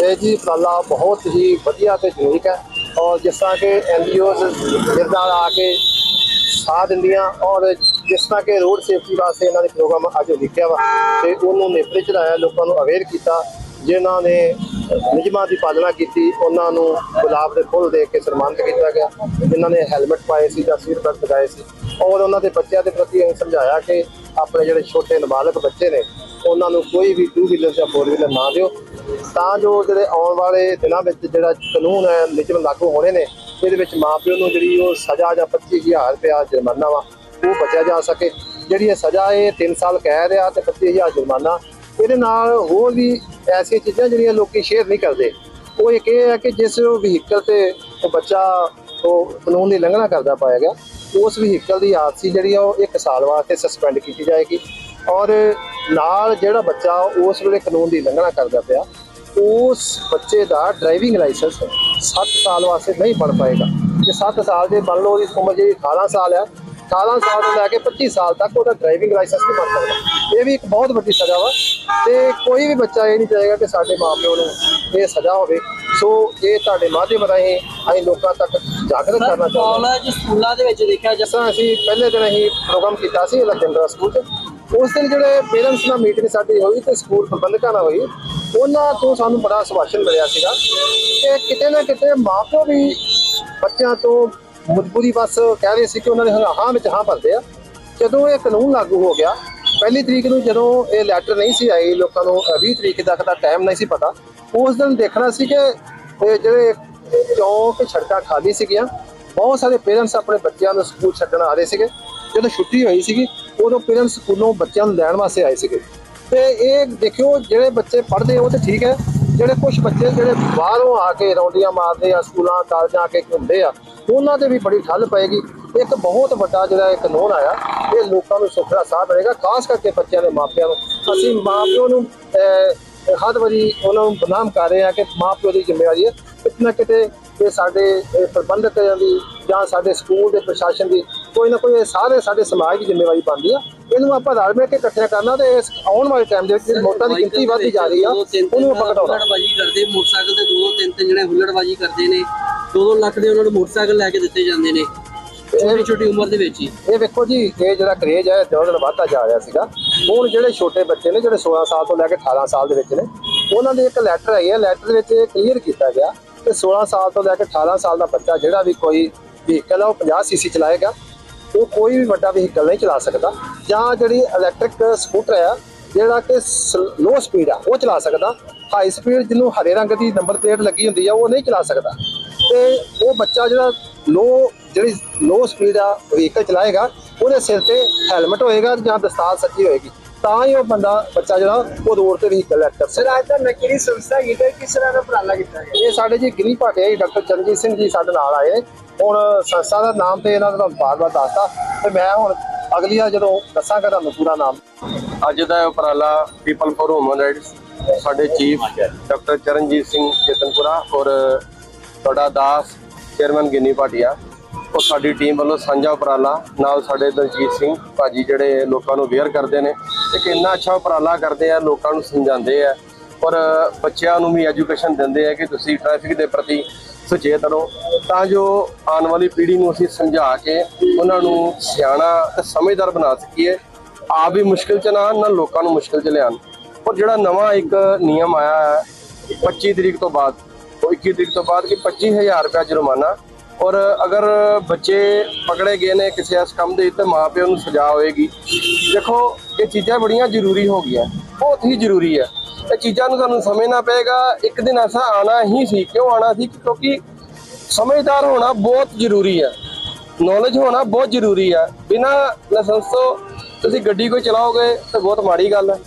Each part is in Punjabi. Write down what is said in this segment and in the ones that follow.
ਇਹ ਜੀ, ਉਪਰਾਲਾ ਬਹੁਤ ਹੀ ਵਧੀਆ ਤੇ ਯੂਨੀਕ ਹੈ ਔਰ ਜਿਸ ਤਰ੍ਹਾਂ ਕਿ ਐਨਜੀਓਜ਼ ਮੇਰੇ ਨਾਲ ਆ ਕੇ ਸਾਥ ਦਿੰਦੀਆਂ ਔਰ ਜਿਸ ਤਰ੍ਹਾਂ ਕਿ ਰੋਡ ਸੇਫਟੀ ਵਾਸਤੇ ਇਹਨਾਂ ਨੇ ਪ੍ਰੋਗਰਾਮ ਅੱਜ ਲਿਖਿਆ ਵਾ ਤੇ ਉਹਨੂੰ ਨੇਪਰੇ ਚੜਾਇਆ ਲੋਕਾਂ ਨੂੰ ਅਵੇਅਰ ਕੀਤਾ, ਜਿਨ੍ਹਾਂ ਨੇ ਨਿਯਮਾਂ ਦੀ ਪਾਲਣਾ ਕੀਤੀ, ਉਹਨਾਂ ਨੂੰ ਗੁਲਾਬ ਦੇ ਫੁੱਲ ਦੇ ਕੇ ਸਨਮਾਨਿਤ ਕੀਤਾ ਗਿਆ, ਜਿਨ੍ਹਾਂ ਨੇ ਹੈਲਮਟ ਪਾਏ ਸੀ ਜਾਂ ਸੀਟ ਬੈਲਟ ਲਗਾਏ ਸੀ ਔਰ ਉਹਨਾਂ ਦੇ ਬੱਚਿਆਂ ਦੇ ਪ੍ਰਤੀ ਅਸੀਂ ਸਮਝਾਇਆ ਕਿ ਆਪਣੇ ਜਿਹੜੇ ਛੋਟੇ ਨਾਬਾਲਗ ਬੱਚੇ ਨੇ, ਉਹਨਾਂ ਨੂੰ ਕੋਈ ਵੀ ਟੂ ਵੀਲਰ ਜਾਂ ਫੋਰ ਵੀਲਰ ਨਾ ਦਿਓ ਤਾਂ ਜੋ ਜਿਹੜੇ ਆਉਣ ਵਾਲੇ ਦਿਨਾਂ ਵਿੱਚ ਜਿਹੜਾ ਕਾਨੂੰਨ ਹੈ, ਨਿਯਮ ਲਾਗੂ ਹੋਣੇ ਨੇ, ਇਹਦੇ ਵਿੱਚ ਮਾਪਿਓ ਨੂੰ ਜਿਹੜੀ ਉਹ ਸਜ਼ਾ ਜਾਂ 25000 ਰੁਪਇਆ ਜੁਰਮਾਨਾ ਵਾ, ਉਹ ਬਚਿਆ ਜਾ ਸਕੇ। ਜਿਹੜੀ ਇਹ ਸਜ਼ਾ ਇਹ 3 ਸਾਲ ਕੈਦ ਆ ਤੇ 25000 ਜੁਰਮਾਨਾ, ਇਹਦੇ ਨਾਲ ਹੋਰ ਵੀ ਐਸੀਆਂ ਚੀਜ਼ਾਂ ਜਿਹੜੀਆਂ ਲੋਕੀ ਸ਼ੇਅਰ ਨਹੀਂ ਕਰਦੇ। ਉਹ ਇੱਕ ਇਹ ਹੈ ਕਿ ਜਿਸ ਵਹੀਕਲ ਤੇ ਉਹ ਬੱਚਾ ਉਹ ਕਾਨੂੰਨ ਦੀ ਲੰਘਣਾ ਕਰਦਾ ਪਾਇਆ ਗਿਆ, ਉਸ ਵਹੀਕਲ ਦੀ ਆਰਸੀ ਜਿਹੜੀ ਆ, ਉਹ 1 ਸਾਲ ਵਾਸਤੇ ਸਸਪੈਂਡ ਕੀਤੀ ਜਾਏਗੀ। ਔਰ ਨਾਲ ਜਿਹੜਾ ਬੱਚਾ ਉਸ ਵੇਲੇ ਕਾਨੂੰਨ ਦੀ ਲੰਘਣਾ ਕਰਦਾ ਪਿਆ ਉਸ ਬੱਚੇ ਦਾ ਡਰਾਈਵਿੰਗ ਲਾਇਸੈਂਸ 7 ਸਾਲ ਵਾਸਤੇ ਨਹੀਂ ਬਣ ਪਾਏਗਾ। ਜੇ 7 ਸਾਲ ਦੇ ਮੰਨ ਲਓ ਉਹਦੀ ਉਮਰ ਜਿਹੜੀ 18 ਸਾਲ ਹੈ 18 ਸਾਲ ਤੋਂ ਲੈ ਕੇ 25 ਸਾਲ ਤੱਕ ਉਹਦਾ ਡਰਾਈਵਿੰਗ ਲਾਇਸੈਂਸ ਨਹੀਂ ਬਣ ਸਕਦਾ। ਇਹ ਵੀ ਇੱਕ ਬਹੁਤ ਵੱਡੀ ਸਜ਼ਾ ਵਾ ਤੇ ਕੋਈ ਵੀ ਬੱਚਾ ਇਹ ਨਹੀਂ ਚਾਹੇਗਾ ਕਿ ਸਾਡੇ ਮਾਪਿਓ ਨੂੰ ਇਹ ਸਜ਼ਾ ਹੋਵੇ। ਸੋ ਇਹ ਤੁਹਾਡੇ ਮਾਧਿਅਮ ਰਾਹੀਂ ਅਸੀਂ ਲੋਕਾਂ ਤੱਕ ਜਾਗਰਤ ਕਰਨਾ ਚਾਹੁੰਦੇ ਹਾਂ। ਕਾਲਜ ਸਕੂਲਾਂ ਦੇ ਵਿੱਚ ਦੇਖਿਆ ਜਿਸ ਤਰ੍ਹਾਂ ਅਸੀਂ ਪਹਿਲੇ ਦਿਨ ਅਸੀਂ ਪ੍ਰੋਗਰਾਮ ਕੀਤਾ ਸੀ ਲਖਿੰਦਰ ਸਕੂਲ 'ਚ। ਉਸ ਦਿਨ ਜਿਹੜੇ ਪੇਰੈਂਟਸ ਨਾਲ ਮੀਟਿੰਗ ਸਾਡੀ ਹੋਈ ਤੇ ਸਕੂਲ ਪ੍ਰਬੰਧਕਾਂ ਨਾਲ ਹੋਈ ਉਹਨਾਂ ਤੋਂ ਸਾਨੂੰ ਬੜਾ ਸੁਭਾਸ਼ਣ ਮਿਲਿਆ ਸੀਗਾ ਕਿ ਕਿਤੇ ਨਾ ਕਿਤੇ ਮਾਪਿਓ ਵੀ ਬੱਚਿਆਂ ਤੋਂ ਮਜਬੂਰੀ ਬਸ ਕਹਿ ਰਹੇ ਸੀ ਕਿ ਉਹਨਾਂ ਨੇ ਹਾਂ ਵਿੱਚ ਹਾਂ ਭਰਦੇ ਆ। ਜਦੋਂ ਇਹ ਕਾਨੂੰਨ ਲਾਗੂ ਹੋ ਗਿਆ ਪਹਿਲੀ ਤਰੀਕ ਨੂੰ ਜਦੋਂ ਇਹ ਲੈਟਰ ਨਹੀਂ ਸੀ ਆਈ ਲੋਕਾਂ ਨੂੰ ਅ, 20 ਤਰੀਕ ਤੱਕ ਦਾ ਟਾਈਮ ਨਹੀਂ ਸੀ ਪਤਾ ਉਸ ਦਿਨ ਦੇਖਣਾ ਸੀ ਕਿ ਇਹ ਜਿਹੜੇ ਚੌਂਕ ਸੜਕਾਂ ਖਾਲੀ ਸੀਗੀਆਂ ਬਹੁਤ ਸਾਰੇ ਪੇਰੈਂਟਸ ਆਪਣੇ ਬੱਚਿਆਂ ਨੂੰ ਸਕੂਲ ਛੱਡਣ ਆ ਰਹੇ ਸੀਗੇ। ਜਦੋਂ ਛੁੱਟੀ ਹੋਈ ਸੀਗੀ, ਉਦੋਂ ਪੇਰੈਂਟਸ ਸਕੂਲੋਂ ਬੱਚਿਆਂ ਨੂੰ ਲੈਣ ਵਾਸਤੇ ਆਏ ਸੀਗੇ। ਤੇ ਇਹ ਦੇਖਿਓ, ਜਿਹੜੇ ਬੱਚੇ ਪੜ੍ਹਦੇ ਉਹ ਤੇ ਠੀਕ ਹੈ, ਜਿਹੜੇ ਕੁਝ ਬੱਚੇ ਜਿਹੜੇ ਬਾਹਰੋਂ ਆ ਕੇ ਰੌਂਡੀਆਂ ਮਾਰਦੇ ਆ, ਸਕੂਲਾਂ, ਕਾਲਜਾਂ ਆ ਕੇ ਘੁੰਮਦੇ ਆ, ਉਹਨਾਂ ਤੇ ਵੀ ਬੜੀ ਠੱਲ ਪਏਗੀ। ਇੱਕ ਬਹੁਤ ਵੱਡਾ ਜਿਹੜਾ ਇਹ ਕਾਨੂੰਨ ਆਇਆ, ਇਹ ਲੋਕਾਂ ਨੂੰ ਸੁਖਰਾ ਸਾਹ ਬਣੇਗਾ ਖਾਸ ਕਰਕੇ ਬੱਚਿਆਂ ਦੇ ਮਾਪਿਆਂ ਨੂੰ। ਅਸੀਂ ਮਾਪਿਓ ਨੂੰ ਹਰ ਵਾਰੀ ਉਹਨਾਂ ਨੂੰ ਬਦਨਾਮ ਕਰ ਰਹੇ ਆ ਕਿ ਮਾਪਿਓ ਦੀ ਜ਼ਿੰਮੇਵਾਰੀ ਹੈ, ਕਿਤੇ ਨਾ ਕਿਤੇ ਇਹ ਸਾਡੇ ਪ੍ਰਬੰਧਕ ਦੀ ਜਾਂ ਸਾਡੇ ਸਕੂਲ ਦੇ ਪ੍ਰਸ਼ਾਸਨ ਦੀ ਕੋਈ ਨਾ ਕੋਈ ਸਾਰੇ ਸਾਡੇ ਸਮਾਜ ਦੀ ਜ਼ਿੰਮੇਵਾਰੀ ਬਣਦੀ ਆ। ਇਹਨੂੰ ਆਪਾਂ ਰਲ ਮਿਲ ਕੇ ਇਕੱਠਿਆਂ ਕਰਨਾ ਤੇ ਇਸ ਆਉਣ ਵਾਲੇ ਟਾਈਮ ਦੇ ਵਿੱਚ ਮੌਤਾਂ ਦੀ ਗਿਣਤੀ ਵਧਦੀ ਜਾ ਰਹੀ ਆ ਉਹਨੂੰ ਆਪਾਂ ਘਟਾਉਣਾ। ਹੁੱਲੜਬਾਜੀ ਕਰਦੇ ਮੋਟਰਸਾਈਕਲ ਤੇ ਦੋ ਦੋ ਤਿੰਨ ਤਿੰਨ ਜਿਹੜੇ ਹੁੱਲੜਬਾਜੀ ਕਰਦੇ ਨੇ। 2-2 ਲੱਖ ਦੇ ਉਹਨਾਂ ਨੂੰ ਮੋਟਰਸਾਈਕਲ ਲੈ ਕੇ ਦਿੱਤੇ ਜਾਂਦੇ ਨੇ। ਛੋਟੀ ਛੋਟੀ ਉਮਰ ਦੇ ਵਿੱਚ ਹੀ। ਇਹ ਵੇਖੋ ਜੀ ਇਹ ਜਿਹੜਾ ਕਰੇਜ ਹੈ ਦਿਨੋਂ ਦਿਨ ਵਧਦਾ ਜਾ ਰਿਹਾ ਸੀਗਾ। ਹੁਣ ਜਿਹੜੇ ਛੋਟੇ ਬੱਚੇ ਨੇ ਜਿਹੜੇ 16 ਸਾਲ ਤੋਂ ਲੈ ਕੇ 18 ਸਾਲ ਦੇ ਵਿੱਚ ਨੇ ਉਹਨਾਂ ਦੇ ਇੱਕ ਲੈਟਰ ਆਈ ਹੈ। ਲੈਟਰ ਵਿੱਚ ਇਹ ਕਲੀਅਰ ਕੀਤਾ ਗਿਆ ਕਿ 16 ਸਾਲ ਤੋਂ ਲੈ ਕੇ 18 ਸਾਲ ਦਾ ਬੱਚਾ ਜਿਹੜਾ ਵੀ ਕੋਈ ਵਹੀਕਲ ਆ ਉਹ 50 ਸੀਸੀ ਚਲਾਏਗਾ। ਉਹ ਕੋਈ ਵੀ ਵੱਡਾ ਵਹੀਕਲ ਨਹੀਂ ਚਲਾ ਸਕਦਾ। ਜਾਂ ਜਿਹੜੀ ਇਲੈਕਟ੍ਰਿਕ ਸਕੂਟਰ ਆ ਜਿਹੜਾ ਕਿ ਲੋ ਸਪੀਡ ਆ ਉਹ ਚਲਾ ਸਕਦਾ। ਹਾਈ ਸਪੀਡ ਜਿਹਨੂੰ ਹਰੇ ਰੰਗ ਦੀ ਨੰਬਰ ਪਲੇਟ ਲੱਗੀ ਹੁੰਦੀ ਆ ਉਹ ਨਹੀਂ ਚਲਾ ਸਕਦਾ। ਤੇ ਉਹ ਬੱਚਾ ਜਿਹੜਾ ਲੋ ਜਿਹੜੀ ਲੋ ਸਪੀਡ ਆ ਵਹੀਕਲ ਚਲਾਏਗਾ ਉਹਦੇ ਸਿਰ ਤੇ ਹੈਲਮਟ ਹੋਏਗਾ ਜਾਂ ਦਸਤਾਰ ਸੱਜੀ ਹੋਏਗੀ। ਤਾਂ ਹੀ ਉਹ ਬੰਦਾ ਬੱਚਾ ਜਿਹੜਾ ਉਹ ਰੋਡ ਤੇ ਵਹੀਕਲ ਲੈ ਕਰ ਸਕਦਾ ਅੱਜ ਤਾਂ ਨਕਲੀ ਸੰਸਥਾ ਇਹਦਾ ਕਿਸ ਤਰ੍ਹਾਂ ਦਾ ਉਪਰਾਲਾ ਕੀਤਾ ਗਿਆ ਇਹ ਸਾਡੇ ਜੀ ਗਿਨੀ ਭਾਟੇ ਡਾਕਟਰ ਚਰਨਜੀਤ ਸਿੰਘ ਜੀ ਸਾਡੇ ਨਾਲ ਆਏ ਨੇ। ਹੁਣ ਸੰਸਥਾ ਦਾ ਨਾਮ ਤੇ ਇਹਨਾਂ ਦਾ ਤੁਹਾਨੂੰ ਬਾਰ-ਬਾਰ ਦੱਸਤਾ ਤੇ ਮੈਂ ਹੁਣ ਅਗਲੀ ਵਾਰ ਜਦੋਂ ਦੱਸਾਂਗਾ ਤੁਹਾਨੂੰ ਪੂਰਾ ਨਾਮ। ਅੱਜ ਦਾ ਉਪਰਾਲਾ ਪੀਪਲ ਫੋਰ ਹਿਊਮਨ ਰਾਈਟਸ ਸਾਡੇ ਚੀਫ ਡਾਕਟਰ ਚਰਨਜੀਤ ਸਿੰਘ ਚੇਤਨਪੁਰਾ ਔਰ ਤੁਹਾਡਾ ਦਾਸ ਚੇਅਰਮੈਨ ਗਿੰਨੀ ਭਾਟੀਆ ਉਹ ਸਾਡੀ ਟੀਮ ਵੱਲੋਂ ਸਾਂਝਾ ਉਪਰਾਲਾ ਨਾਲ ਸਾਡੇ ਦਲਜੀਤ ਸਿੰਘ ਭਾਜੀ ਜਿਹੜੇ ਲੋਕਾਂ ਨੂੰ ਅਵੇਅਰ ਕਰਦੇ ਨੇ, ਇੱਕ ਇੰਨਾ ਅੱਛਾ ਉਪਰਾਲਾ ਕਰਦੇ ਆ, ਲੋਕਾਂ ਨੂੰ ਸਮਝਾਉਂਦੇ ਆ ਔਰ ਬੱਚਿਆਂ ਨੂੰ ਵੀ ਐਜੂਕੇਸ਼ਨ ਦਿੰਦੇ ਆ ਕਿ ਤੁਸੀਂ ਟ੍ਰੈਫਿਕ ਦੇ ਪ੍ਰਤੀ ਸੁਚੇਤ ਰਹੋ ਤਾਂ ਜੋ ਆਉਣ ਵਾਲੀ ਪੀੜ੍ਹੀ ਨੂੰ ਅਸੀਂ ਸਮਝਾ ਕੇ ਉਹਨਾਂ ਨੂੰ ਸਿਆਣਾ ਤੇ ਸਮਝਦਾਰ ਬਣਾ ਸਕੀਏ। ਆਪ ਵੀ ਮੁਸ਼ਕਿਲ ਚ ਨਾ ਆਉਣ, ਨਾ ਲੋਕਾਂ ਨੂੰ ਮੁਸ਼ਕਿਲ ਚ ਲਿਆਉਣ। ਔਰ ਜਿਹੜਾ ਨਵਾਂ ਇੱਕ ਨਿਯਮ ਆਇਆ ਹੈ 25 ਤਰੀਕ ਤੋਂ ਬਾਅਦ ਉਹ 21 ਤਰੀਕ ਤੋਂ ਬਾਅਦ ਕਿ 25000 ਰੁਪਏ ਜੁਰਮਾਨਾ ਔਰ ਅਗਰ ਬੱਚੇ ਪਕੜੇ ਗਏ ਨੇ ਕਿਸੇ ਇਸ ਕੰਮ ਦੇ ਤੇ ਮਾਪਿਆਂ ਨੂੰ ਸਜ਼ਾ ਹੋਏਗੀ, ਦੇਖੋ ਇਹ ਚੀਜ਼ਾਂ ਬੜੀਆਂ ਜ਼ਰੂਰੀ ਹੋ ਗਈਆਂ, ਬਹੁਤ ਹੀ ਜ਼ਰੂਰੀ ਹੈ। ਇਹ ਚੀਜ਼ਾਂ ਨੂੰ ਸਾਨੂੰ ਸਮਝਣਾ ਪਏਗਾ, ਇੱਕ ਦਿਨ ਐਸਾ ਆਣਾ ਹੀ ਸੀ, ਕਿਉਂ ਆਣਾ ਸੀ? ਕਿਉਂਕਿ ਸਮਝਦਾਰ ਹੋਣਾ ਬਹੁਤ ਜ਼ਰੂਰੀ ਹੈ ਨੌਲੇਜ ਹੋਣਾ ਬਹੁਤ ਜ਼ਰੂਰੀ ਹੈ। ਬਿਨਾ ਲਾਇਸੈਂਸ ਤੋਂ ਤੁਸੀਂ ਗੱਡੀ ਕੋਈ ਚਲਾਓਗੇ ਤਾਂ ਬਹੁਤ ਮਾੜੀ ਗੱਲ ਹੈ।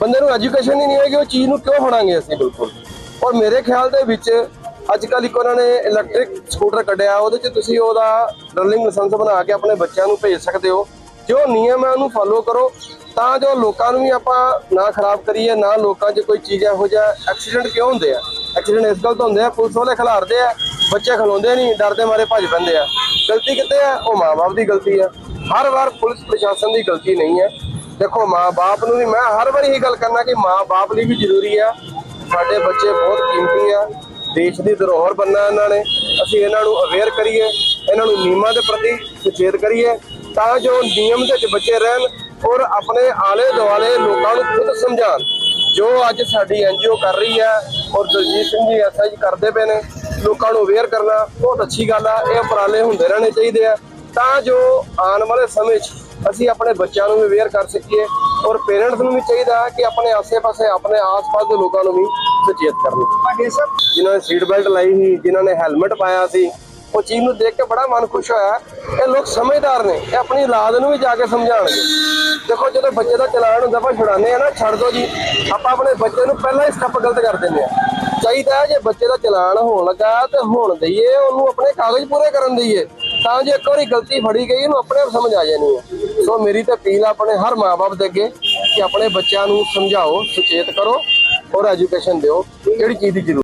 ਬੰਦੇ ਨੂੰ ਐਜੂਕੇਸ਼ਨ ਹੀ ਨਹੀਂ ਹੋਏਗੀ ਉਹ ਚੀਜ਼ ਨੂੰ ਕਿਉਂ ਹੋਣਾਂਗੇ ਅਸੀਂ? ਬਿਲਕੁਲ। ਔਰ ਮੇਰੇ ਖਿਆਲ ਦੇ ਵਿੱਚ ਅੱਜ ਕੱਲ੍ਹ ਇੱਕ ਉਹਨਾਂ ਨੇ ਇਲੈਕਟ੍ਰਿਕ ਸਕੂਟਰ ਕੱਢਿਆ, ਉਹਦੇ 'ਚ ਤੁਸੀਂ ਉਹਦਾ ਡਰਲਿੰਗ ਲਾਇਸੈਂਸ ਬਣਾ ਕੇ ਆਪਣੇ ਬੱਚਿਆਂ ਨੂੰ ਭੇਜ ਸਕਦੇ ਹੋ। ਜੋ ਨਿਯਮ ਹੈ ਉਹਨੂੰ ਫਾਲੋ ਕਰੋ, ਤਾਂ ਜੋ ਲੋਕਾਂ ਨੂੰ ਵੀ ਆਪਾਂ ਨਾ ਖਰਾਬ ਕਰੀਏ, ਨਾ ਲੋਕਾਂ 'ਚ ਕੋਈ ਚੀਜ਼ ਇਹੋ ਜਿਹਾ ਐਕਸੀਡੈਂਟ ਕਿਉਂ ਹੁੰਦੇ ਆ? ਐਕਸੀਡੈਂਟ ਇਸ ਗੱਲ ਤੋਂ ਹੁੰਦੇ ਆ, ਪੁਲਿਸ ਵਾਲੇ ਖਿਲਾਰਦੇ ਆ, ਬੱਚੇ ਖਲੋਂਦੇ ਨਹੀਂ, ਡਰਦੇ ਮਾਰੇ ਭੱਜ ਪੈਂਦੇ ਆ। ਗਲਤੀ ਕਿੱਥੇ ਆ? ਉਹ ਮਾਂ-ਬਾਪ ਦੀ ਗਲਤੀ ਆ। ਹਰ ਵਾਰ ਪੁਲਿਸ ਪ੍ਰਸ਼ਾਸਨ ਦੀ ਗਲਤੀ ਨਹੀਂ ਹੈ ਦੇਖੋ, ਮਾਂ-ਬਾਪ ਨੂੰ ਵੀ ਮੈਂ ਹਰ ਵਾਰੀ ਇਹ ਗੱਲ ਕਰਨਾ ਕਿ ਮਾਂ-ਬਾਪ ਲਈ ਵੀ ਜ਼ਰੂਰੀ ਆ। ਸਾਡੇ ਬੱਚੇ ਬਹੁਤ ਕੀਮਤੀ ਆ। ਦੇਸ਼ ਦੀ ਧਰੋਹਰ ਬੰਨਾ ਇਹਨਾਂ ਨੇ। ਅਸੀਂ ਇਹਨਾਂ ਨੂੰ ਅਵੇਅਰ ਕਰੀਏ, ਇਹਨਾਂ ਨੂੰ ਨਿਯਮਾਂ ਦੇ ਪ੍ਰਤੀ ਸੁਚੇਤ ਕਰੀਏ ਤਾਂ ਜੋ ਨਿਯਮ ਦੇ ਵਿੱਚ ਬੱਚੇ ਰਹਿਣ ਔਰ ਆਪਣੇ ਆਲੇ ਦੁਆਲੇ ਲੋਕਾਂ ਨੂੰ ਖੁਦ ਸਮਝਾਉਣ। ਜੋ ਅੱਜ ਸਾਡੀ ਐਨਜੀਓ ਕਰ ਰਹੀ ਹੈ ਔਰ ਦਲਜੀਤ ਸਿੰਘ ਜੀ ਐਸਾ ਜੀ ਕਰਦੇ ਪਏ ਨੇ, ਲੋਕਾਂ ਨੂੰ ਅਵੇਅਰ ਕਰਨਾ ਬਹੁਤ ਅੱਛੀ ਗੱਲ ਆ, ਇਹ ਉਪਰਾਲੇ ਹੁੰਦੇ ਰਹਿਣੇ ਚਾਹੀਦੇ ਆ। ਤਾਂ ਜੋ ਆਉਣ ਵਾਲੇ ਸਮੇਂ 'ਚ ਅਸੀਂ ਆਪਣੇ ਬੱਚਿਆਂ ਨੂੰ ਵੀ ਅਵੇਅਰ ਕਰ ਸਕੀਏ ਔਰ ਪੇਰੈਂਟਸ ਨੂੰ ਵੀ ਚਾਹੀਦਾ ਕਿ ਆਪਣੇ ਆਸੇ-ਪਾਸੇ ਆਪਣੇ ਆਸ-ਪਾਸ ਦੇ ਲੋਕਾਂ ਨੂੰ ਵੀ ਸੁਚੇਤ ਕਰਨ। ਜਿਨ੍ਹਾਂ ਨੇ ਸੀਟ ਬੈਲਟ ਲਾਈ ਸੀ ਜਿਨ੍ਹਾਂ ਨੇ ਹੈਲਮਟ ਪਾਇਆ ਸੀ ਉਹ ਚੀਜ਼ ਨੂੰ ਦੇਖ ਕੇ ਬੜਾ ਮਨ ਖੁਸ਼ ਹੋਇਆ। ਇਹ ਲੋਕ ਸਮਝਦਾਰ ਨੇ ਇਹ ਆਪਣੀ ਔਲਾਦ ਨੂੰ ਵੀ ਜਾ ਕੇ ਸਮਝਾਉਣਗੇ। ਦੇਖੋ ਜਦੋਂ ਬੱਚੇ ਦਾ ਚਲਾਨ ਹੁੰਦਾ ਆਪਾਂ ਛੁਡਾਉਂਦੇ ਆ ਨਾ ਛੱਡ ਦੋ ਜੀ। ਆਪਾਂ ਆਪਣੇ ਬੱਚੇ ਨੂੰ ਪਹਿਲਾਂ ਹੀ ਸਟੈਪ ਗਲਤ ਕਰ ਦਿੰਦੇ ਆ ਚਾਹੀਦਾ ਜੇ ਬੱਚੇ ਦਾ ਚਲਾਨ ਹੋਣ ਲੱਗਾ ਤੇ ਹੋਣ ਦਈਏ, ਉਹਨੂੰ ਆਪਣੇ ਕਾਗਜ਼ ਪੂਰੇ ਕਰਨ ਦਈਏ, ਤਾਂ ਜੇ ਇੱਕ ਵਾਰੀ ਗਲਤੀ ਫੜੀ ਗਈ, ਉਹਨੂੰ ਆਪਣੇ ਆਪ ਸਮਝ ਆ ਜਾਣੀ ਹੈ। ਸੋ ਮੇਰੀ ਤਾਂ ਅਪੀਲ ਆ ਆਪਣੇ ਹਰ ਮਾਪੇ ਦੇ ਅੱਗੇ ਕਿ ਆਪਣੇ ਬੱਚਿਆਂ ਨੂੰ ਸਮਝਾਓ, ਸੁਚੇਤ ਕਰੋ ਔਰ ਐਜੂਕੇਸ਼ਨ ਦਿਓ, ਜਿਹੜੀ ਚੀਜ਼ ਦੀ ਜ਼ਰੂਰਤ